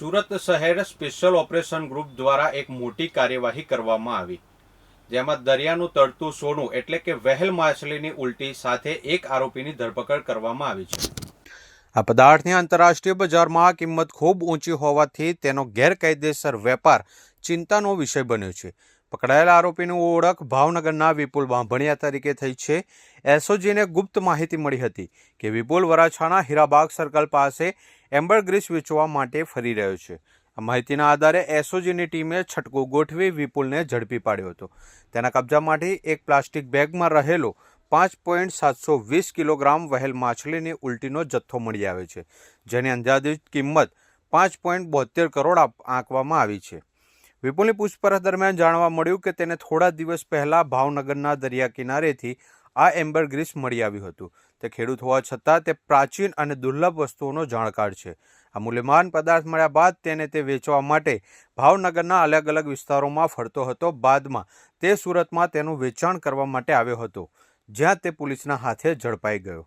સુરત શહેર special operation group દ્વારા એક મોટી કાર્યવાહી કરવામાં આવી. જેમાં દરિયાનું તળતું સોનું એટલે કે વહેલ માછલીની ઉલટી સાથે એક આરોપીની ધરપકડ કરવામાં આવી છે. આ પદાર્થની આંતરરાષ્ટ્રીય બજારમાં કિંમત ખૂબ ઊંચી હોવાથી તેનો ગેરકાયદેસર વેપાર ચિંતાનો વિષય બન્યો છે. પકડાયેલા આરોપીની ઓળખ ભાવનગરના વિપુલ બાંભણિયા તરીકે થઈ છે. એસઓજીને ગુપ્ત માહિતી મળી હતી કે વિપુલ વરાછાના હીરાબાગ સર્કલ પાસે એમ્બર ગ્રીસ વેચવા માટે ફરી રહ્યો છે. આ માહિતીના આધારે એસઓજીની ટીમે છટકો ગોઠવી વિપુલને ઝડપી પાડ્યો હતો. તેના કબજામાંથી એક પ્લાસ્ટિક બેગમાં રહેલો પાંચ પોઈન્ટ સાતસો વીસ કિલોગ્રામ વહેલ માછલીની ઉલટીનો જથ્થો મળી આવે છે, જેની અંદાજિત કિંમત પાંચ પોઈન્ટ બોતેર કરોડ આંકવામાં આવી છે. વિપુલની પૂછપરછ દરમિયાન જાણવા મળ્યું કે તેને થોડા દિવસ પહેલાં ભાવનગરના દરિયા કિનારેથી આ એમ્બર ગ્રીસ મળી આવ્યું હતું. તે ખેડૂત હોવા છતાં તે પ્રાચીન અને દુર્લભ વસ્તુઓનો જાણકાર છે. આ મૂલ્યવાન પદાર્થ મળ્યા બાદ તેને તે વેચવા માટે ભાવનગરના અલગ અલગ વિસ્તારોમાં ફરતો હતો. બાદમાં તે સુરતમાં તેનું વેચાણ કરવા માટે આવ્યો હતો, જ્યાં તે પોલીસના હાથે ઝડપાઈ ગયો.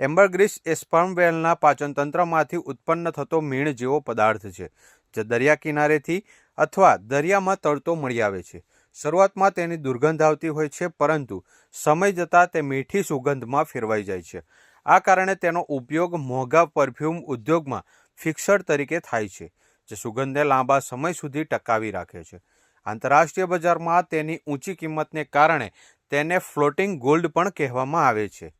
એમ્બર ગ્રીસ એ સ્પર્મવેલના પાચનતંત્રમાંથી ઉત્પન્ન થતો મીણ જેવો પદાર્થ છે, જે દરિયા કિનારેથી અથવા દરિયામાં તરતો મળી આવે છે. શરૂઆતમાં તેની દુર્ગંધ આવતી હોય છે, પરંતુ સમય જતાં તે મીઠી સુગંધમાં ફેરવાઈ જાય છે. આ કારણે તેનો ઉપયોગ મોંઘા પરફ્યુમ ઉદ્યોગમાં ફિક્સર તરીકે થાય છે, જે સુગંધને લાંબા સમય સુધી ટકાવી રાખે છે. આંતરરાષ્ટ્રીય બજારમાં તેની ઊંચી કિંમતને કારણે તેને ફ્લોટિંગ ગોલ્ડ પણ કહેવામાં આવે છે.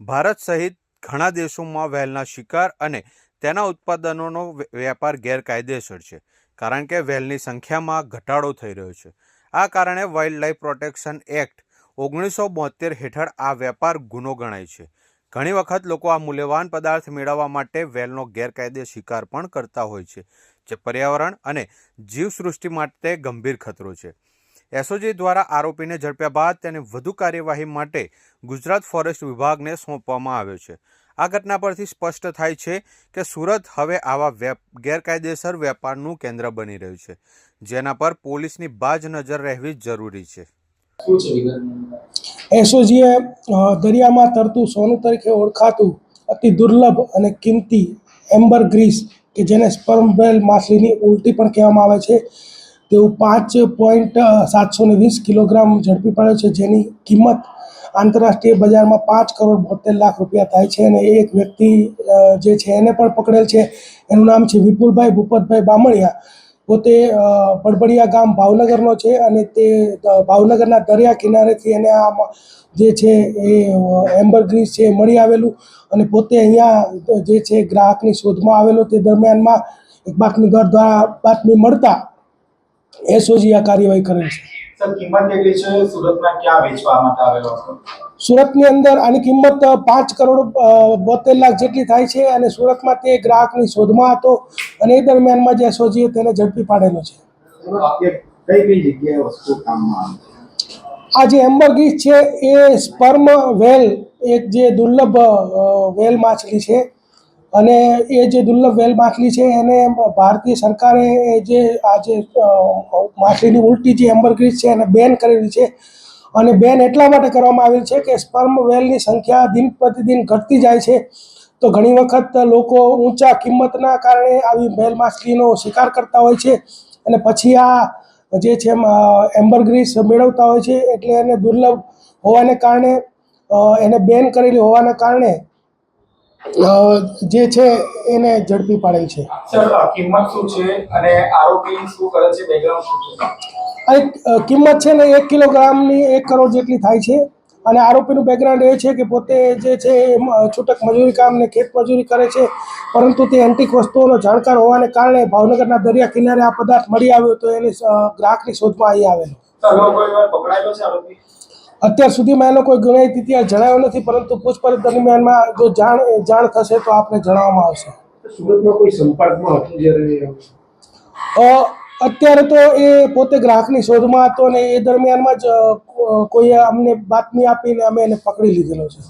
ભારત સહિત ઘણા દેશોમાં વહેલના શિકાર અને તેના ઉત્પાદનોનો વેપાર ગેરકાયદેસર છે, કારણ કે વહેલની સંખ્યામાં ઘટાડો થઈ રહ્યો છે. આ કારણે વાઇલ્ડ લાઇફ પ્રોટેક્શન એક્ટ ઓગણીસો બોતેર હેઠળ આ વેપાર ગુનો ગણાય છે. ઘણી વખત લોકો આ મૂલ્યવાન પદાર્થ મેળવવા માટે વેલનો ગેરકાયદે શિકાર પણ કરતા હોય છે, જે પર્યાવરણ અને જીવસૃષ્ટિ માટે ગંભીર ખતરો છે. એસઓજી દ્વારા આરોપીને ઝડપ્યા બાદ તેને વધુ કાર્યવાહી માટે ગુજરાત ફોરેસ્ટ વિભાગને સોંપવામાં આવ્યો છે. આ ઘટના પરથી સ્પષ્ટ થાય છે કે સુરત હવે આવા વેપ ગેરકાયદેસર વેપારનું કેન્દ્ર બની રહ્યું છે જેના પર પોલીસની બાજ નજર રહેવી જરૂરી છે. એસઓજીએ દરિયામાં તરતું સોનું તરીકે ઓળખાતું અતિ દુર્લભ અને કિંમતી એમ્બર ગ્રીસ કે જેને સ્પર્મબેલ માછલીની ઉલટી પણ કહેવામાં આવે છે તેવું પાંચ પોઈન્ટ સાતસો ને વીસ કિલોગ્રામ ઝડપી પડે છે જેની કિંમત આંતરરાષ્ટ્રીય બજારમાં પાંચ કરોડ બોતેર લાખ રૂપિયા થાય છે અને એક વ્યક્તિ જે છે એને પણ પકડેલ છે. એનું નામ છે વિપુલભાઈ ભૂપતભાઈ બામણિયા. પોતે અ, બડબડિયા ગામ ભાવનગરનો છે અને તે ભાવનગરના દરિયા કિનારેથી એને આ જે છે એ એમ્બરગ્રીસ છે એ મળી આવેલું અને પોતે અહીંયા જે છે ગ્રાહકની શોધમાં આવેલો તે દરમિયાનમાં એક બાતમીદાર દ્વારા બાતમી મળતા એસઓજી આ કાર્યવાહી કરેલ છે. સર કિંમત કેટલી છે? સુરતમાં ક્યાં વેચવા માટે આવેલો હતો સુરતની અંદર આની કિંમત પાંચ કરોડ બોતેર લાખ જેટલી થાય છે અને સુરતમાં તે ગ્રાહકની શોધમાં હતો અને એ દરમિયાનમાં જે સોજીએ તેને ઝડપી પાડેલો છે. કઈ કઈ જગ્યાએ વસ્તુ કામમાં આ જે એમ્બરગીસ છે એ સ્પર્મ વેલ એક જે દુર્લભ વેલ માછલી છે અને એ જે દુર્લભ વેલ માછલી છે, એને ભારતીય સરકારે જે, આ જે માછલીની ઉલટી જે એમ્બરગ્રીસ છે, એને બેન કરેલી છે. અને બેન એટલા માટે કરવામાં આવેલ છે કે સ્પર્મ વેલની સંખ્યા દિન પ્રતિદિન ઘટતી જાય છે. તો ઘણી વખત લોકો ઊંચા કિંમતના કારણે આવી વેલ માછલીનો શિકાર કરતા હોય છે. અને પછી આ જે છે એમ્બરગ્રીસ મેળવતા હોય છે, એટલે એને દુર્લભ હોવાને કારણે એને બેન કરેલી હોવાને કારણે જે છે એને ઝડપી પાડેલ છે. કિંમત શું છે અને આરોપી શું કરે છે? બેકગ્રાઉન્ડ શું છે? આ એક, અ, કિંમત છે ને એક કિલોગ્રામની એક કરોડ જેટલી થાય છે. અને આરોપીનું બેકગ્રાઉન્ડ એ છે કે પોતે જે છે છૂટક મજૂરી કામ ને ખેત મજૂરી કરે છે. પરંતુ તે એન્ટિક વસ્તુઓનો જાણકાર હોવાને કારણે ભાવનગરના દરિયા કિનારે આ પદાર્થ મળી આવ્યો તો એની ગ્રાહકની શોધમાં અહીં આવેલો. પકડાયેલો છે આરોપી અત્યાર સુધીમાં એનો કોઈ ગુનાહિત ઇતિહાસ જણાયો નથી પરંતુ પૂછપરછ દરમિયાનમાં જો જાણ જાણ થશે તો આપને જણાવવામાં આવશે. સુરતમાં કોઈ સંપર્કમાં હતું જ્યારે અત્યારે તો એ પોતે ગ્રાહકની શોધમાં હતો ને એ દરમિયાનમાં જ કોઈએ અમને બાતમી આપીને અમે એને પકડી લીધેલો છે.